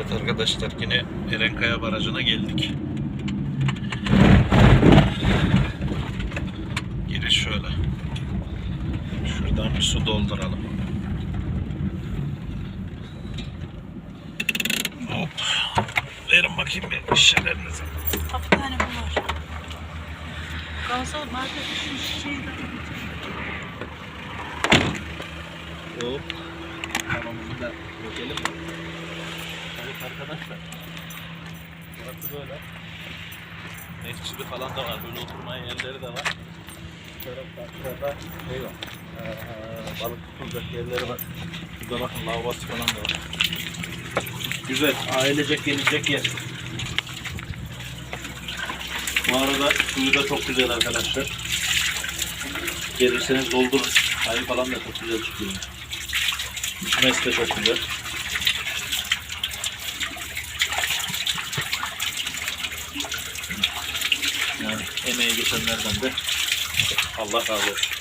Evet arkadaşlar yine Erenkaya Barajı'na geldik. Giriş şöyle. Şuradan bir su dolduralım. Hop. Verin bakayım bir şişelerinizi. Bir tane bu var. Kalsa market şu şeyi de Hop. Havamızı da dökelim. Arkadaşlar. Burası böyle. Mescidi falan da var. Böyle oturmaya yerleri de var. Karşıda şey var. Ee, balık tutulacak yerleri var. Şurada bakın lavabosu falan da var. Güzel. Ailecek gelecek yer. Bu arada suyu da çok güzel arkadaşlar. Gelirseniz doldurun. Çayı falan da çok güzel çıkıyor. İçmesi çok güzel. Yani emeği geçenlerden de Allah razı olsun.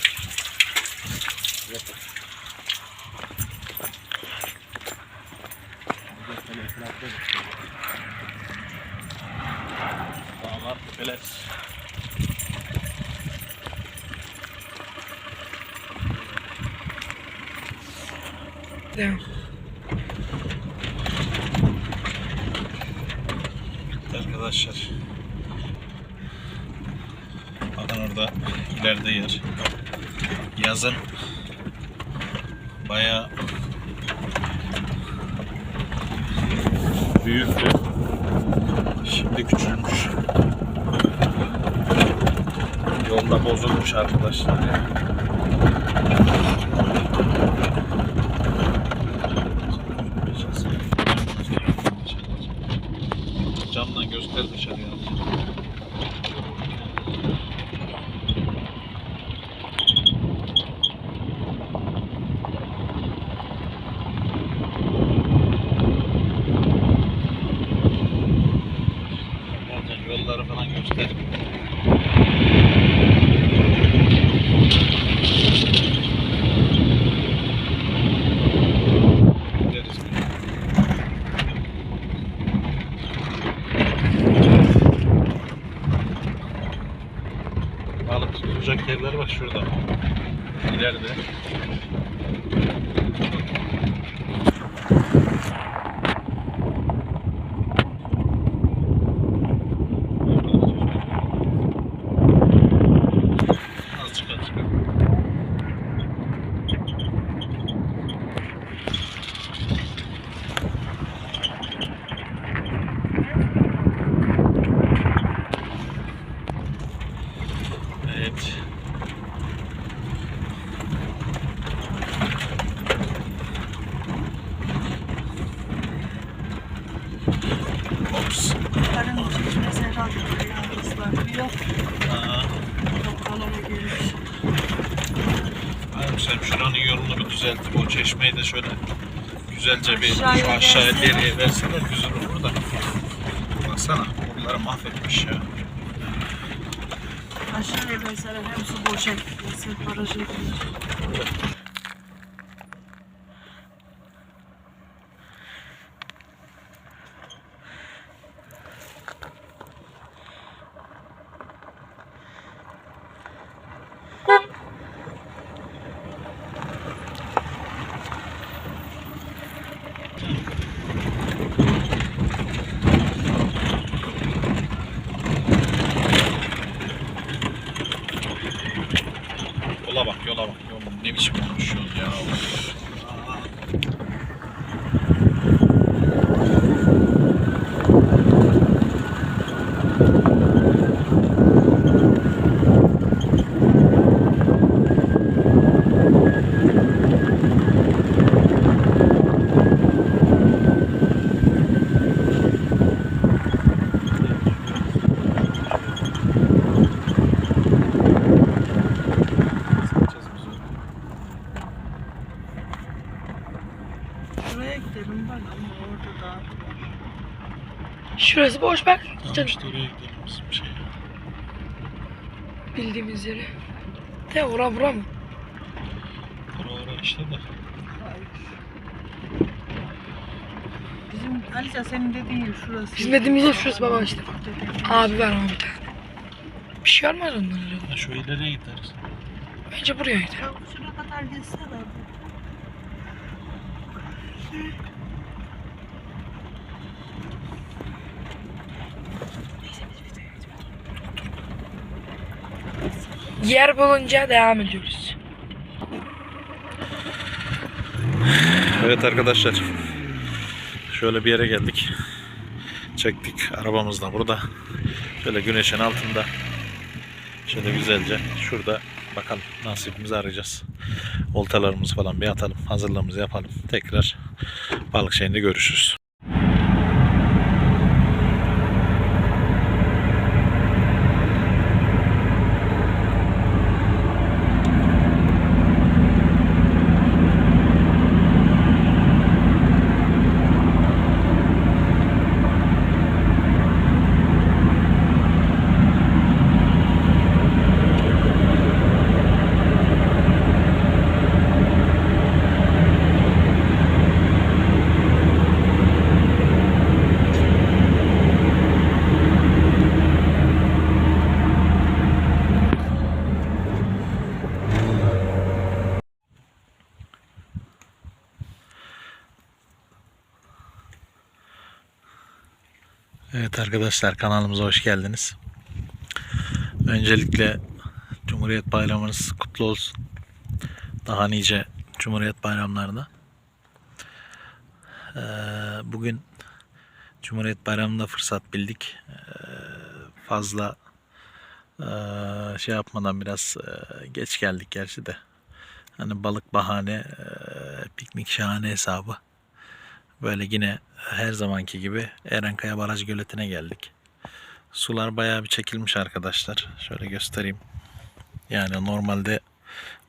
Feles. Devam. Arkadaşlar. Bakın orada ileride yer. Yazın bayağı büyüktü. Şimdi küçülmüş. Yolda bozulmuş arkadaşlar. Camdan göster dışarıya. Gideriz. Balık tutulacak yerler bak şurada. İleride. Girmiş. Sen şuranın yolunu bir düzeltip o çeşmeyi de şöyle güzelce bir Aşağıya şu aşağıya verseler. deriye verseler güzel olur da. Baksana buraları mahvetmiş ya. Aşağıya mesela hem su boşa gitmesin, barajı gitmesin. Yola ne biçim konuşuyorsun ya. Şuraya gidelim bak ama orada da var. Şurası boş bak. Tamam işte oraya gidelim bizim şey. bildiğimiz yere. De ora bura mı? Oraya oraya işte de. Bizim Alica senin dediğin yer şurası. Bizim dediğimiz yer şurası baba işte. Abi var ama bir tane. Bir şey olmaz herhalde. Ha, Şu ileriye gideriz. Bence buraya gidelim. Ya şuna kadar gitsene. Yer bulunca devam ediyoruz. Evet arkadaşlar. Şöyle bir yere geldik. Çektik arabamız da burada. Şöyle güneşin altında. Şöyle güzelce şurada bakalım nasibimizi arayacağız. Oltalarımızı falan bir atalım. Hazırlığımızı yapalım. Tekrar balık şeyinde görüşürüz. Evet arkadaşlar kanalımıza hoş geldiniz. Öncelikle Cumhuriyet Bayramınız kutlu olsun. Daha nice Cumhuriyet Bayramlarına. Ee, bugün Cumhuriyet Bayramı'nda fırsat bildik. Ee, fazla ee, şey yapmadan biraz ee, geç geldik gerçi de. Hani balık bahane, ee, piknik şahane hesabı. Böyle yine her zamanki gibi Erenkaya Baraj Göleti'ne geldik. Sular bayağı bir çekilmiş arkadaşlar. Şöyle göstereyim. Yani normalde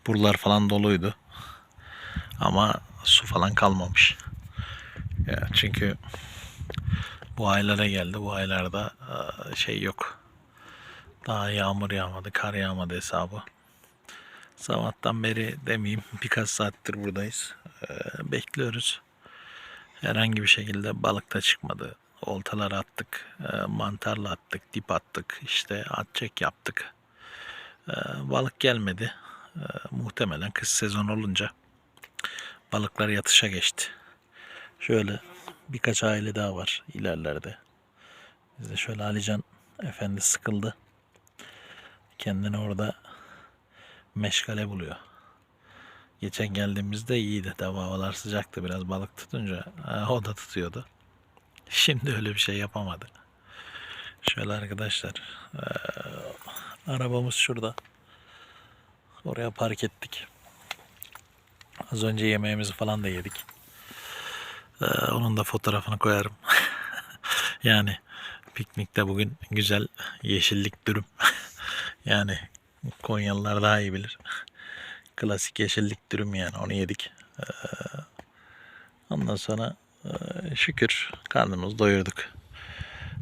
buralar falan doluydu. Ama su falan kalmamış. Ya çünkü bu aylara geldi. Bu aylarda eee, şey yok. Daha yağmur yağmadı, kar yağmadı hesabı. Sabahtan beri demeyeyim birkaç saattir buradayız. Eee, bekliyoruz. Herhangi bir şekilde balık da çıkmadı. Oltalar attık, e, mantarla attık, dip attık, işte at çek yaptık. E, Balık gelmedi. E, Muhtemelen kış sezon olunca balıklar yatışa geçti. Şöyle birkaç aile daha var ilerlerde. Bizde şöyle Alican Efendi sıkıldı. Kendini orada meşgale buluyor. Geçen geldiğimizde iyiydi. Tabi havalar sıcaktı. Biraz balık tutunca ha, o da tutuyordu. Şimdi öyle bir şey yapamadı. Şöyle arkadaşlar. eee, arabamız şurada. Oraya park ettik. Az önce yemeğimizi falan da yedik. Eee, onun da fotoğrafını koyarım. yani piknikte bugün güzel yeşillik dürüm. yani Konyalılar daha iyi bilir. Klasik yeşillik dürüm yani onu yedik. Ee, ondan sonra e, şükür karnımızı doyurduk.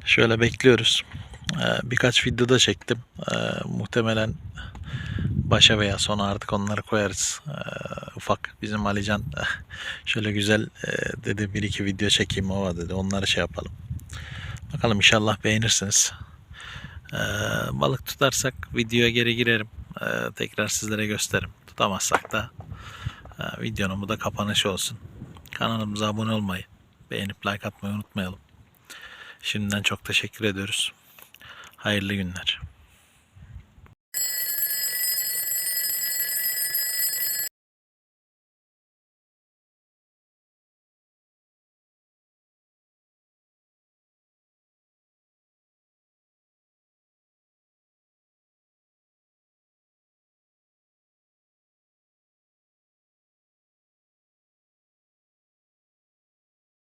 Şöyle bekliyoruz. Ee, birkaç video da çektim. Ee, muhtemelen başa veya sona artık onları koyarız. Ufak bizim Alican şöyle güzel e, dedi bir iki video çekeyim ova dedi. Onları şey yapalım. Bakalım inşallah beğenirsiniz. Balık tutarsak videoya geri girerim. Tekrar sizlere gösteririm. Tutamazsak da e, videonun bu da kapanışı olsun. Kanalımıza abone olmayı, beğenip like atmayı unutmayalım. Şimdiden çok teşekkür ediyoruz. Hayırlı günler.